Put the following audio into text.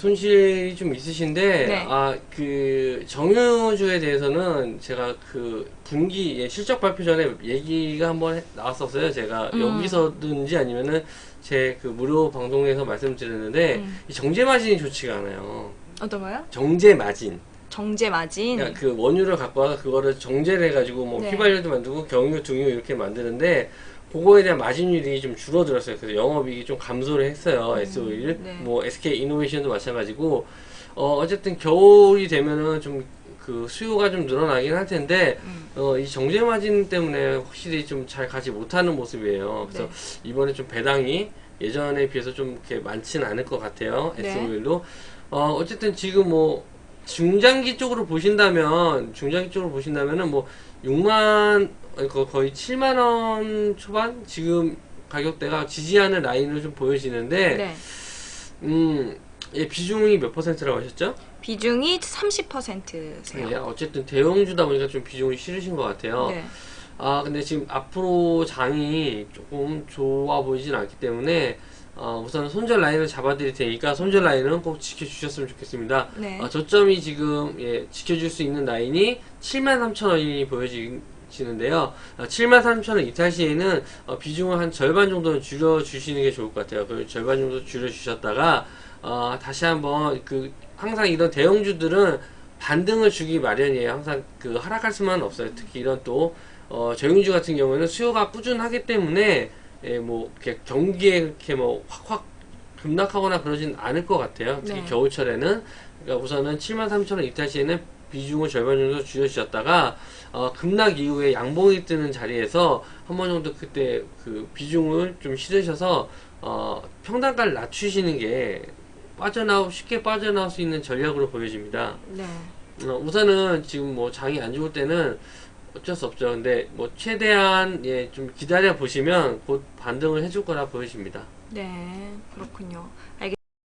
손실이 좀 있으신데 네. 아그 정유주에 대해서는 제가 그 분기 예, 실적 발표 전에 얘기가 한번 해- 나왔었어요. 제가 음. 여기서든지 아니면은 제 그 무료 방송에서 말씀드렸는데 음. 이 정제 마진이 좋지가 않아요. 어떤 거요? 정제 마진. 정제 마진. 그 원유를 갖고 와서 그거를 정제를 해가지고 뭐 네. 휘발유도 만들고 경유, 등유 이렇게 만드는데 그거에 대한 마진율이 좀 줄어들었어요. 그래서 영업이익이 좀 감소를 했어요. S51. 네. 뭐 SK 이노베이션도 마찬가지고 어 어쨌든 겨울이 되면은 좀 그 수요가 좀 늘어나긴 할 텐데 음. 어 이 정제 마진 때문에 확실히 좀 잘 가지 못하는 모습이에요. 그래서 네. 이번에 좀 배당이 예전에 비해서 좀 이렇게 많지는 않을 것 같아요. 네. S51로. 어, 어쨌든 지금 뭐, 중장기 쪽으로 보신다면, 중장기 쪽으로 보신다면은 뭐, 6만, 아니, 거- 거의 7만 원 초반? 지금 가격대가 지지하는 라인으로 좀 보여지는데, 네. 음, 예, 비중이 몇 퍼센트라고 하셨죠? 비중이 30%세요. 예, 어쨌든 대형주다 보니까 좀 비중이 실으신 것 같아요. 네. 아, 근데 지금 앞으로 장이 조금 좋아 보이진 않기 때문에, 어, 우선 손절 라인을 잡아드릴 테니까 손절 라인은 꼭 지켜주셨으면 좋겠습니다. 네. 어, 저점이 지금, 예, 지켜줄 수 있는 라인이 73,000원이 보여지는데요. 어, 73,000원 이탈 시에는 어, 비중을 한 절반 정도는 줄여주시는 게 좋을 것 같아요. 그 절반 정도 줄여주셨다가, 어, 다시 한번 그, 항상 이런 대형주들은 반등을 주기 마련이에요. 항상 그 하락할 수만은 없어요. 특히 이런 또, 어, 정유주 같은 경우에는 수요가 꾸준하기 때문에, 예, 뭐, 경기에 이렇게 뭐, 확확 급락하거나 그러진 않을 것 같아요. 특히 네. 겨울철에는. 그러니까 우선은 73,000원 이탈 시에는 비중을 절반 정도 줄여주셨다가, 어, 급락 이후에 양봉이 뜨는 자리에서 한 번 정도 그때 그 비중을 좀 실으셔서, 어, 평단가를 낮추시는 게 빠져나오, 쉽게 빠져나올 수 있는 전략으로 보여집니다. 네. 어, 우선은 지금 뭐 장이 안 좋을 때는 어쩔 수 없죠. 근데 뭐 최대한 예, 좀 기다려 보시면 곧 반등을 해줄 거라 보여집니다. 네. 그렇군요.